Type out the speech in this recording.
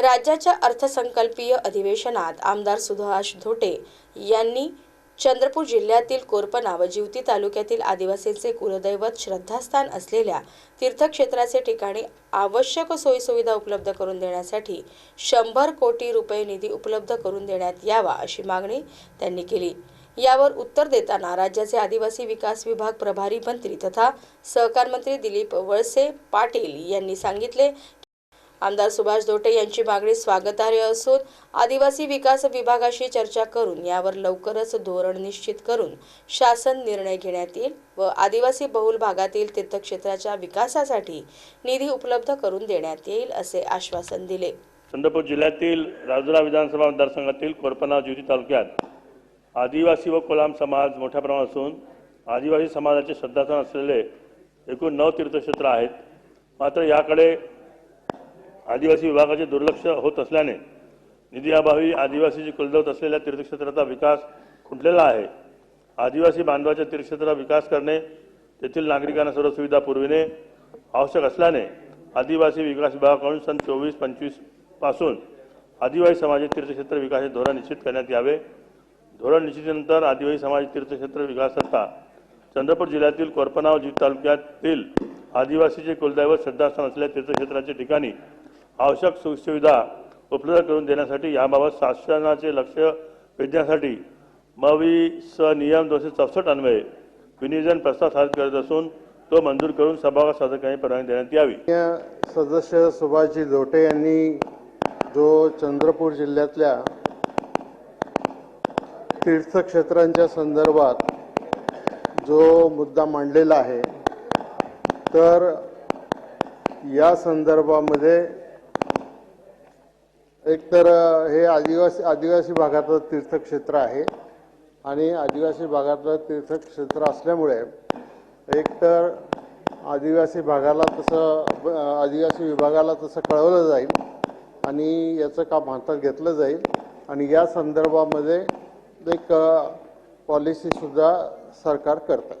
राज्याच्या अर्थसंकल्पीय अधिवेशनात आमदार सुभाष धोटे यांनी चंद्रपूर जिल्ह्यातील कोरपना व जिवती तालुक्यातील आदिवासींचे कुलदैवत श्रद्धास्थान असलेल्या तीर्थक्षेत्राचे ठिकाणी आवश्यक सोयीसुविधा उपलब्ध करून देण्यासाठी शंभर कोटी रुपये निधी उपलब्ध करून देण्यात यावा अशी मागणी त्यांनी केली. यावर उत्तर देताना राज्याचे आदिवासी विकास विभाग प्रभारी मंत्री तथा सहकार मंत्री दिलीप वळसे पाटील यांनी सांगितले आमदार सुभाष धोटे यांची मागणी स्वागतार्ह असून आदिवासी विकास विभागाशी चर्चा करून यावर लवकरच धोरण निश्चित करून शासन निर्णय घेण्यात येईल व आदिवासी बहुल भागातील तीर्थक्षेत्राच्या विकासासाठी निधी उपलब्ध करून देण्यात येईल असे आश्वासन दिले. चंद्रपूर जिल्ह्यातील राजुरा विधानसभा मतदारसंघातील कोरपना ज्योती तालुक्यात आदिवासी व कोलाम समाज मोठ्या प्रमाणात असून आदिवासी समाजाचे श्रद्धास्थान असलेले एकूण नऊ तीर्थक्षेत्र आहेत. मात्र याकडे आदिवासी विभागाचे दुर्लक्ष होत असल्याने निधीअभावी आदिवासीची कुलदैवत असलेल्या तीर्थक्षेत्राचा विकास खुंटलेला आहे. आदिवासी बांधवाच्या तीर्थक्षेत्राचा विकास करणे तेथील नागरिकांना सर्व सुविधा पुरविणे आवश्यक असल्याने आदिवासी विकास विभागाकडून सन चोवीस पंचवीसपासून आदिवासी समाज तीर्थक्षेत्र विकास धोरण निश्चित करण्यात यावे. धोरण निश्चितीनंतर आदिवासी समाज तीर्थक्षेत्र विकास संस्था चंद्रपूर जिल्ह्यातील कोरपनाव जीव तालुक्यातील आदिवासीचे कुलदैवत श्रद्धास्थान असलेल्या तीर्थक्षेत्राच्या ठिकाणी आवश्यक सुखसुविधा उपलब्ध करून देण्यासाठी याबाबत शासनाचे लक्ष वेधण्यासाठी मवी स नियम दोनशे चौसष्ट अन्वये विनियोजन प्रस्ताव सादर करत असून तो मंजूर करून सभागृह साधकांनी परवानगी देण्यात यावी. सदस्य सुभाषजी लोटे यांनी जो चंद्रपूर जिल्ह्यातल्या तीर्थक्षेत्रांच्या संदर्भात जो मुद्दा मांडलेला आहे तर या संदर्भामध्ये एकतर हे आदिवासी आदिवासी भागातलं तीर्थक्षेत्र आहे. आणि आदिवासी भागातलं तीर्थक्षेत्र असल्यामुळे एकतर आदिवासी भागाला तसं ब- आदिवासी विभागाला तसं कळवलं जाईल आणि याचं काम हातात घेतलं जाईल. आणि या संदर्भामध्ये एक पॉलिसीसुद्धा सरकार करतं.